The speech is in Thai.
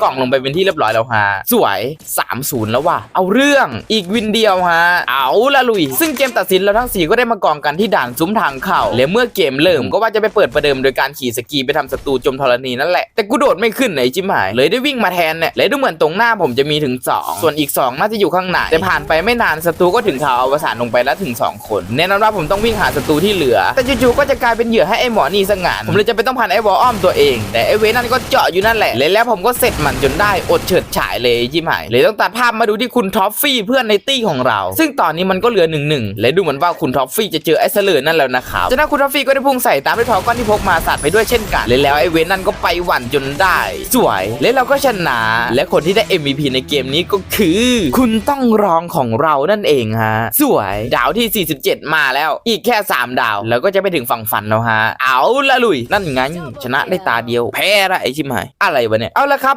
กล่องลงไปเป็นที่เรียบร้อยแล้วฮะ สวย 3-0 แล้วว่ะ เอาเรื่อง อีกวินเดียวฮะ เอาละลุย ซึ่งเกมตัดสินเราทั้งสี่ก็ได้มากองกันที่ด่านซุ้มทางเข้า และเมื่อเกมเริ่มก็ว่าจะไปเปิดประเดิมโดยการขี่สกีไปทำศัตรูจมธรณีนั่นแหละ แต่กูโดดไม่ขึ้นไหนจิ๋มหาย เลยได้วิ่งมาแทนเนี่ยและดูเหมือนตรงหน้าผมจะมีถึง 2 ส่วนอีก 2 น่าจะอยู่ข้างในแต่ผ่านไปไม่นานศัตรูก็ถึงข่าวอวสานลงไปแล้วถึง 2 คนแน่นอนว่าผมต้องวิ่งหาศัตรูที่เหลือ แต่จู่ๆก็จะกลายเป็นเหยื่อให้ไอ้หมอนี่ซะงานผมเลยจะไปต้องผ่านไอ้วออ้อมตัวเอง แต่ไอ้เวนั่นก็เจาะอยู่นั่นแหละและแล้วผมก็เสร็จมันจนได้อดเฉิดฉายเลยจิ๋มหายเลยต้องตัดภาพมาดูที่คุณท็อฟฟี่เพื่อนในตี้ของเรา ซึ่งตอนนี้มันก็เหลือหนึ่งหนึ่งและดูเหมือนว่าคุณท็อฟฟี่จะเจอไอ้เสลือนั่นแล้วนะครับจากนั้นคุณท็อฟฟี่ก็ได้พุ่งใส่ตามด้วยทอก้อนที่พกมาสัตว์ไปด้วยเช่นกันและแล้วไอ้เวนนั่นก็ไปหวั่นจนได้ สวยและเราก็ชนะ และคนที่ได้ MVP ในเกมนี้ก็คือ คุณต้องรองของเรานั่นเองฮะสวยดาวที่ 47 มาแล้ว อีกแค่ 3 ดาว แล้วก็จะไปถึงฝั่งฝันแล้วฮะเอาละลุยนั่นไงชนะได้ตาเดียว แพ้ละไอชิมหายอะไรวะเนี่ยเอาละครับ